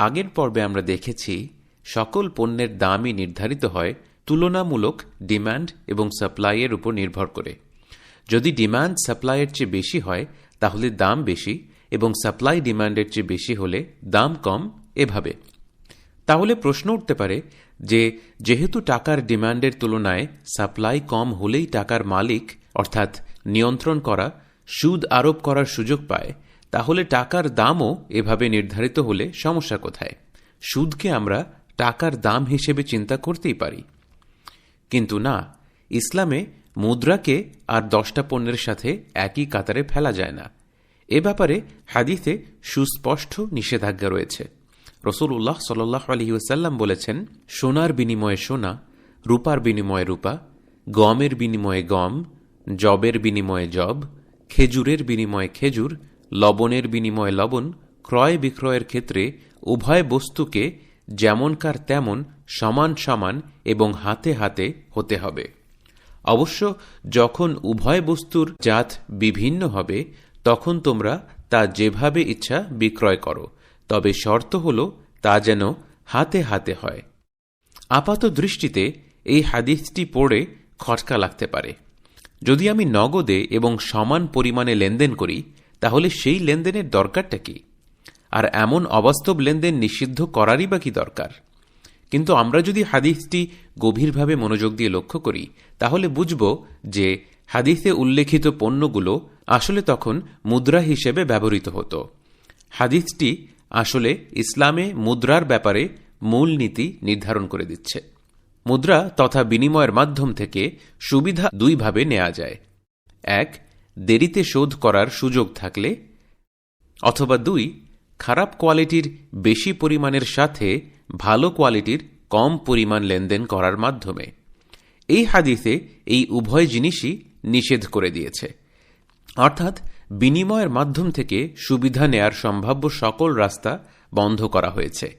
আগের পর্বে আমরা দেখেছি, সকল পণ্যের দামই নির্ধারিত হয় তুলনামূলক ডিমান্ড এবং সাপ্লাইয়ের উপর নির্ভর করে। যদি ডিমান্ড সাপ্লাইয়ের চেয়ে বেশি হয়, তাহলে দাম বেশি এবং সাপ্লাই ডিমান্ডের চেয়ে বেশি হলে দাম কম এভাবে। তাহলে প্রশ্ন উঠতে পারে যে, যেহেতু টাকার ডিমান্ডের তুলনায় সাপ্লাই কম হলেই টাকার মালিক, অর্থাৎ নিয়ন্ত্রণ করা, সুদ আরোপ করার সুযোগ পায় তাহলে টাকার দামও এভাবে নির্ধারিত হলে সমস্যা কোথায়? সুদকে আমরা টাকার দাম হিসেবে চিন্তা করতেই পারি। কিন্তু না, ইসলামে মুদ্রাকে আর দশটা পণ্যের সাথে একই কাতারে ফেলা যায় না। এ ব্যাপারে হাদিসে সুস্পষ্ট নিষেধাজ্ঞা রয়েছে। রসুল উল্লাহ সাল্লাহ আলহিউসাল্লাম বলেছেন, সোনার বিনিময়ে সোনা, রূপার বিনিময়ে রূপা, গমের বিনিময়ে গম, জবের বিনিময়ে জব, খেজুরের বিনিময়ে খেজুর লবণের বিনিময়ে লবণ ক্রয় বিক্রয়ের ক্ষেত্রে উভয় বস্তুকে যেমনকার তেমন সমান সমান এবং হাতে হাতে হতে হবে। অবশ্য যখন উভয় বস্তুর জাত বিভিন্ন হবে, তখন তোমরা তা যেভাবে ইচ্ছা বিক্রয় করো, তবে শর্ত হল তা যেন হাতে হাতে হয়। আপাত দৃষ্টিতে এই হাদিসটি পড়ে খটকা লাগতে পারে। যদি আমি নগদে এবং সমান পরিমাণে লেনদেন করি তাহলে সেই লেনদেনের দরকারটা কি? আর এমন অবাস্তব লেনদেন নিষিদ্ধ করারই বা কি দরকার? কিন্তু আমরা যদি হাদিসটি গভীরভাবে মনোযোগ দিয়ে লক্ষ্য করি, তাহলে বুঝব যে হাদিসে উল্লেখিত পণ্যগুলো আসলে তখন মুদ্রা হিসেবে ব্যবহৃত হতো। হাদিসটি আসলে ইসলামে মুদ্রার ব্যাপারে মূল নীতি নির্ধারণ করে দিচ্ছে। মুদ্রা তথা বিনিময়ের মাধ্যম থেকে সুবিধা দুইভাবে নেওয়া যায়। এক দেরিতে শোধ করার সুযোগ থাকলে, অথবা দুই, খারাপ কোয়ালিটির বেশি পরিমাণের সাথে ভালো কোয়ালিটির কম পরিমাণ লেনদেন করার মাধ্যমে। এই হাদিসে এই উভয় জিনিসই নিষেধ করে দিয়েছে। অর্থাৎ বিনিময়ের মাধ্যম থেকে সুবিধা নেয়ার সম্ভাব্য সকল রাস্তা বন্ধ করা হয়েছে।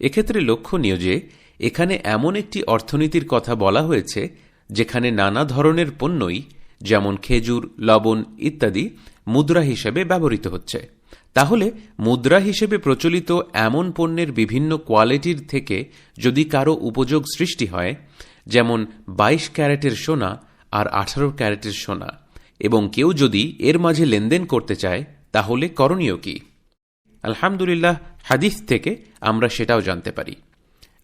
এক্ষেত্রে লক্ষণীয় যে, এখানে এমন একটি অর্থনীতির কথা বলা হয়েছে, যেখানে নানা ধরনের পণ্যই যেমন খেজুর, লবণ ইত্যাদি মুদ্রা হিসেবে ব্যবহৃত হচ্ছে। তাহলে মুদ্রা হিসেবে প্রচলিত এমন পণ্যের বিভিন্ন কোয়ালিটির থেকে যদি কারও উপযোগ সৃষ্টি হয়, যেমন ২২ ক্যারেটের সোনা আর আঠারো ক্যারেটের সোনা, এবং কেউ যদি এর মাঝে লেনদেন করতে চায়, তাহলে করণীয় কি? আলহামদুলিল্লাহ, হাদিস থেকে আমরা সেটাও জানতে পারি।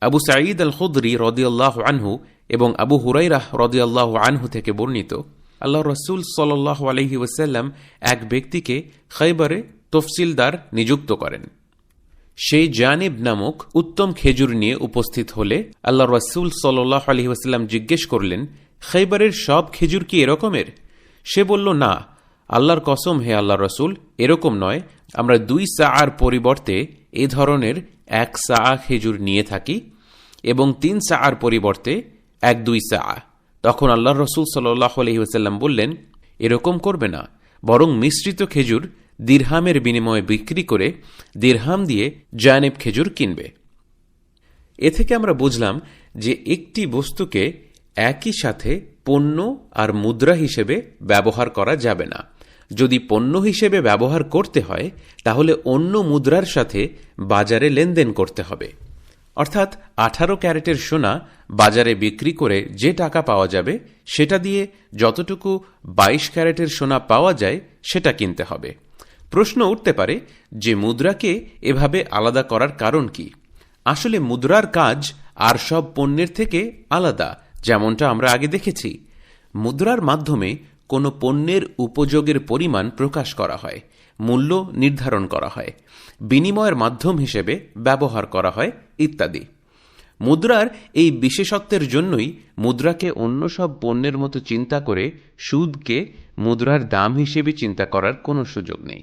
আবু সাঈদ আল খুদরি রদিয়াল্লাহ আনহু এবং আবু হুরাইরাহ রদিয়াল্লাহ আনহু থেকে বর্ণিত আল্লাহ রসুল সাল্লাহ আলহি ওসাল্লাম এক ব্যক্তিকে খৈবরে তফসিলদার নিযুক্ত করেন। সেই জানিব নামক উত্তম খেজুর নিয়ে উপস্থিত হলে আল্লাহ রসুল সাল্লাহ আলহি ওসাল্লাম জিজ্ঞেস করলেন খৈবরের সব খেজুর কি এরকমের? সে বলল, না, আল্লাহর কসম হে আল্লাহ রসুল, এরকম নয়। আমরা দুই সাআর পরিবর্তে এ ধরনের এক সা খেজুর নিয়ে থাকি এবং তিন সাআর পরিবর্তে এক দুই সা তখন আল্লাহ রসুল সাল্লাহ আলহিহাস্লাম বললেন, এরকম করবে না, বরং মিশ্রিত খেজুর দিরহামের বিনিময়ে বিক্রি করে দিরহাম দিয়ে জানেব খেজুর কিনবে। এ থেকে আমরা বুঝলাম যে একটি বস্তুকে একই সাথে পণ্য আর মুদ্রা হিসেবে ব্যবহার করা যাবে না। যদি পণ্য হিসেবে ব্যবহার করতে হয়, তাহলে অন্য মুদ্রার সাথে বাজারে লেনদেন করতে হবে। অর্থাৎ আঠারো ক্যারেটের সোনা বাজারে বিক্রি করে যে টাকা পাওয়া যাবে, সেটা দিয়ে যতটুকু ২২ ক্যারেটের সোনা পাওয়া যায়, সেটা কিনতে হবে। প্রশ্ন উঠতে পারে যে মুদ্রাকে এভাবে আলাদা করার কারণ কি? আসলে মুদ্রার কাজ আর সব পণ্যের থেকে আলাদা, যেমনটা আমরা আগে দেখেছি। মুদ্রার মাধ্যমে কোনো পণ্যের উপযোগের পরিমাণ প্রকাশ করা হয়, মূল্য নির্ধারণ করা হয়, বিনিময়ের মাধ্যম হিসেবে ব্যবহার করা হয় ইত্যাদি। মুদ্রার এই বিশেষত্বের জন্যই মুদ্রাকে অন্য সব পণ্যের মতো চিন্তা করে সুদকে মুদ্রার দাম হিসেবে চিন্তা করার কোনো সুযোগ নেই।